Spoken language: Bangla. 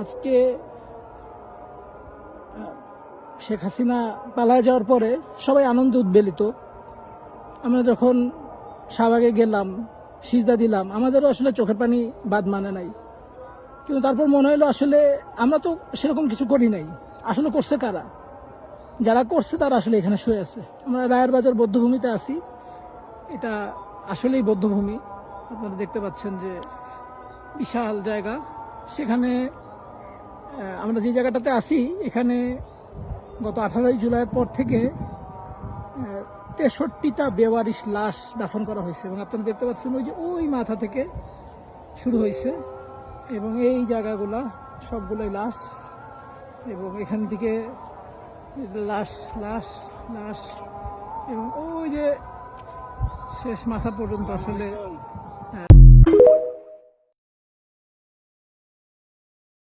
আজকে শেখ হাসিনা পালায় যাওয়ার পরে সবাই আনন্দ উদ্বেলিত। আমরা যখন শাহবাগে গেলাম, সিজদা দিলাম, আমাদেরও আসলে চোখের পানি বাদ মানে নাই। কিন্তু তারপর মনে হলো আসলে আমরা তো সেরকম কিছু করি নাই। আসলে করছে কারা? যারা করছে তারা আসলে এখানে শুয়ে আছে। আমরা রায়ের বাজার বৌদ্ধভূমিতে আছি। এটা আসলেই বৌদ্ধভূমি আপনারা দেখতে পাচ্ছেন যে বিশাল জায়গা। সেখানে আমরা যে জায়গাটাতে আছি, এখানে গত আঠারোই জুলাইয়ের পর থেকে তেষট্টিটা বেওয়ারিশ লাশ দাফন করা হয়েছে। এবং আপনারা দেখতে পাচ্ছেন ওই যে ওই মাথা থেকে শুরু হয়েছে। এবং এই জায়গাগুলা, সবগুলোই লাশ। এবং এখান থেকে লাশ লাশ লাশ। এবং ওই যে শেষ মাথা পর্যন্ত আসলে